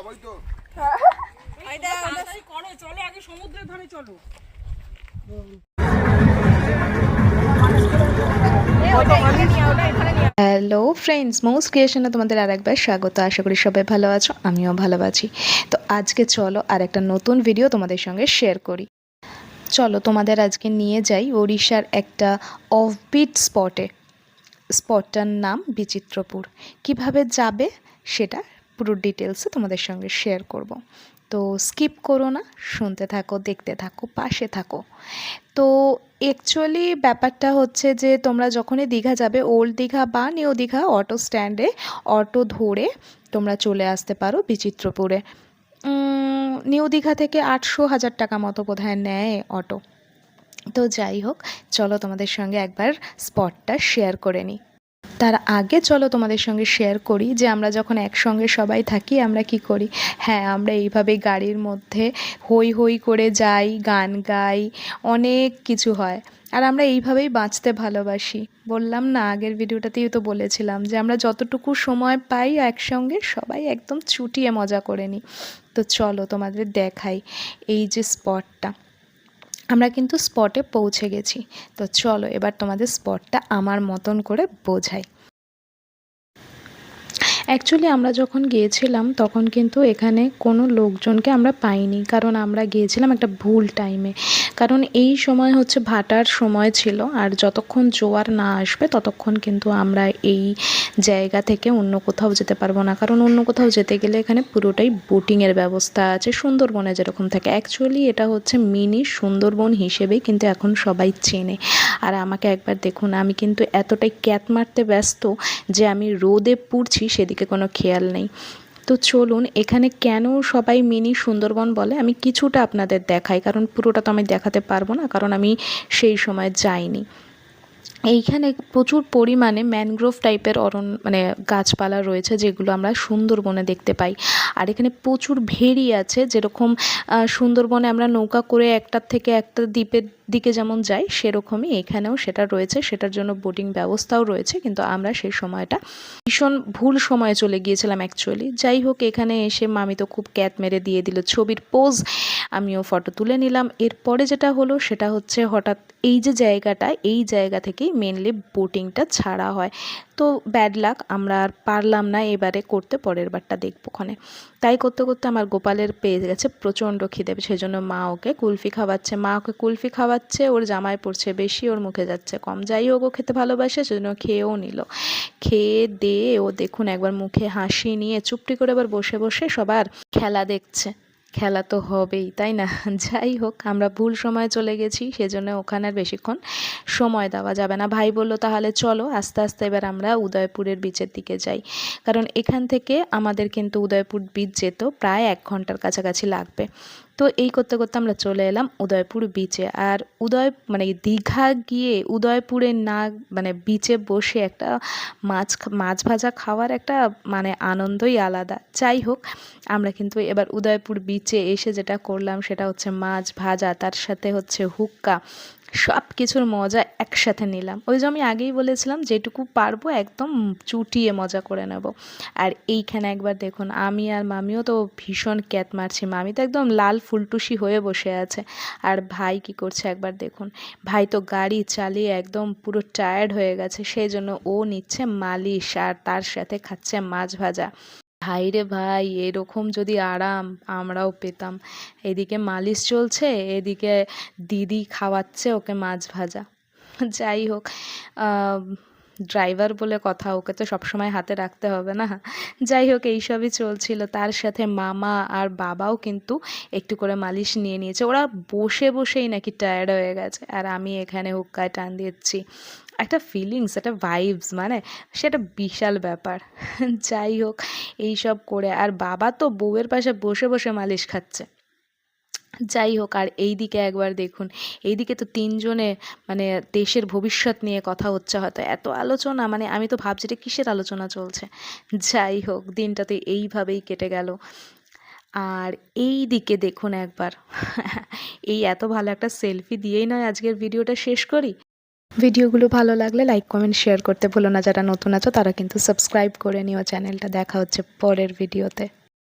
খাবোই তো। Hello friends most ক্রিয়েশনে তোমাদের আর একবার স্বাগত। আশা করি সবাই ভালো আছো, আমিও ভালো আছি। তো আজকে চলো আর একটা নতুন ভিডিও তোমাদের সঙ্গে শেয়ার করি। চলো, তোমাদের আজকে নিয়ে যাই ওড়িশার একটা অফবিট স্পটে স্পটটার নাম বিচিত্রপুর। কীভাবে যাবে সেটা পুরো ডিটেলসে তোমাদের সঙ্গে শেয়ার করব। তো স্কিপ করো না, শুনতে থাকো, দেখতে থাকো, পাশে থাকো। তো অ্যাকচুয়ালি ব্যাপারটা হচ্ছে যে, তোমরা যখনই দীঘা যাবে ওল্ড দীঘা বা নিউ দীঘা অটো স্ট্যান্ডে অটো ধরে তোমরা চলে আসতে পারো বিচিত্রপুরে। নিউ দীঘা থেকে আটশো হাজার টাকা মতো বোধহয় নেয় অটো তো যাই হোক, চলো তোমাদের সঙ্গে একবার স্পটটা শেয়ার করে নিই। তার আগে চলো তোমাদের সঙ্গে শেয়ার করি যে আমরা যখন একসঙ্গে সবাই থাকি, আমরা কি করি? হ্যাঁ আমরা এইভাবে গাড়ির মধ্যে হই হই করে যাই, গান গাই, অনেক কিছু হয়। আর আমরা এইভাবেই বাঁচতে ভালোবাসি। বললাম না, আগের ভিডিওটাতেই তো বলেছিলাম যে আমরা যতটুকু সময় পাই একসঙ্গে, সবাই একদম চুটিয়ে মজা করে নিই। তো চলো তোমাদের দেখাই এই যে স্পটটা আমরা কিন্তু স্পটে পৌঁছে গেছি। তো চলো এবার তোমাদের স্পটটা আমার মতন করে বোঝাই। অ্যাকচুয়ালি আমরা যখন গিয়েছিলাম, তখন কিন্তু এখানে কোনো লোকজনকে আমরা পাইনি। কারণ আমরা গিয়েছিলাম একটা ভুল টাইমে কারণ এই সময় হচ্ছে ভাটার সময় ছিল, আর যতক্ষণ জোয়ার না আসবে, ততক্ষণ কিন্তু আমরা এই জায়গা থেকে অন্য কোথাও যেতে পারব না। কারণ অন্য কোথাও যেতে গেলে এখানে পুরোটাই বোটিংয়ের ব্যবস্থা আছে, সুন্দরবনে যেরকম থাকে। অ্যাকচুয়ালি এটা হচ্ছে মিনি সুন্দরবন হিসেবেই কিন্তু এখন সবাই চেনে। আর আমাকে একবার দেখুন, আমি কিন্তু এতটাই ক্যাত মারতে ব্যস্ত যে আমি রোদে পুড়ছি সেদিকে কোনো খেয়াল নেই। তো চলুন, এখানে কেন সবাই মিনি সুন্দরবন বলে? আমি কিছুটা আপনাদের দেখাই, কারণ পুরোটা তো আমি দেখাতে পারব না, কারণ আমি সেই সময় যাইনি। এইখানে প্রচুর পরিমাণে ম্যানগ্রোভ টাইপের অরণ্য মানে গাছপালা রয়েছে, যেগুলো আমরা সুন্দরবনে দেখতে পাই। আর এখানে প্রচুর ভেরি আছে, যেরকম সুন্দরবনে আমরা নৌকা করে একটার থেকে একটা দ্বীপের দিকে যেমন যাই, সেরকমই এখানেও সেটা রয়েছে। সেটার জন্য বোটিং ব্যবস্থাও রয়েছে, কিন্তু আমরা সেই সময়টা ভীষণ ভুল সময়ে চলে গিয়েছিলাম অ্যাকচুয়ালি যাই হোক, এখানে এসে মামি তো খুব ক্যাত মেরে দিয়ে দিল ছবির পোজ আমিও ফটো তুলে নিলাম। এরপরে যেটা হলো, সেটা হচ্ছে হঠাৎ এই যে জায়গাটা, এই জায়গা থেকেই মেনলি বোটিংটা ছাড়া হয়। তো ব্যাড লাক আমরা আর পারলাম না এবারে করতে, পরের বারটা দেখব ওখানে। তাই করতে করতে আমার গোপালের পেয়ে গেছে প্রচণ্ড খিদে সেই জন্য মা ওকে কুলফি খাওয়াচ্ছে। মা ওকে কুলফি খাওয়াচ্ছে, ওর জামায় পড়ছে বেশি ওর মুখে যাচ্ছে কম। যাই হোক, ও খেতে ভালোবাসে, সেজন্য খেয়েও নিল। খেয়ে দিয়ে ও দেখুন একবার মুখে হাসি নিয়ে চুপটি করে এবার বসে বসে সবার খেলা দেখছে। খেলা তো হবেই, তাই না? যাই হোক, আমরা ভুল সময়ে চলে গেছি, সেজন্য ওখানে আর বেশিক্ষণ সময় দেওয়া যাবে না। ভাই বলল, তাহলে চলো, আস্তে আস্তে এবার আমরা উদয়পুরের বিচের দিকে যাই। কারণ এখান থেকে আমাদের কিন্তু উদয়পুর বিচ যেত, প্রায় এক ঘণ্টার কাছাকাছি লাগবে। তো এই করতে করতে আমরা চলে এলাম উদয়পুর বিচে আর উদয় মানে দীঘা গিয়ে উদয়পুরে না মানে বিচে বসে একটা মাছ মাছ ভাজা খাওয়ার একটা মানে আনন্দই আলাদা। যাই হোক, আমরা কিন্তু এবার উদয়পুর বিচে এসে যেটা করলাম সেটা হচ্ছে মাছ ভাজা, তার সাথে হচ্ছে হুক্কা সব কিছুর মজা একসাথে নিলাম। ওই যে আমি আগেই বলেছিলাম, যেটুকু পারব একদম চুটিয়ে মজা করে নেব। আর এইখানে একবার দেখুন, আমি আর মামিও তো ভীষণ ক্যাত মারছি। মামি তো একদম লাল ফুলটুসি হয়ে বসে আছে। আর ভাই কি করছে একবার দেখুন, ভাই তো গাড়ি চালিয়ে একদম পুরো টায়ার্ড হয়ে গেছে। সেই জন্য ও নিচ্ছে মালিশ আর তার সাথে খাচ্ছে মাছ ভাজা। ভাই রে ভাই, এরকম যদি আরাম আমরাও পেতাম। এদিকে মালিশ চলছে, এদিকে দিদি খাওয়াচ্ছে ওকে মাছ ভাজা। যাই হোক ড্রাইভার বলে কথা ওকে তো সবসময় হাতে রাখতে হবে না। যাই হোক এইসবই চলছিল। তার সাথে মামা আর বাবাও কিন্তু একটু করে মালিশ নিয়ে নিয়েছে। ওরা বসে বসেই নাকি টায়ার্ড হয়ে গেছে। আর আমি এখানে হুক্কায় টান দিচ্ছি। একটা ফিলিংস একটা ভাইবস মানে সেটা বিশাল ব্যাপার। যাই হোক এইসব করে। আর বাবা তো বউয়ের পাশে বসে বসে মালিশ খাচ্ছে। যাই হোক, আর এই দিকে একবার দেখুন। এইদিকে তো তিনজনে মানে দেশের ভবিষ্যৎ নিয়ে কথা হচ্ছে হয়তো। এত আলোচনা মানে আমি তো ভাবছি এটা কিসের আলোচনা চলছে? যাই হোক, দিনটাতে এইভাবেই কেটে গেল। আর এই দিকে দেখুন একবার। এই এত ভালো একটা সেলফি দিয়েই নয় আজকের ভিডিওটা শেষ করি। ভিডিওগুলো ভালো লাগলে লাইক, কমেন্ট, শেয়ার করতে ভুলো না। যারা নতুন আছো, তারা কিন্তু সাবস্ক্রাইব করে নিও। চ্যানেলটা দেখা হচ্ছে পরের ভিডিওতে।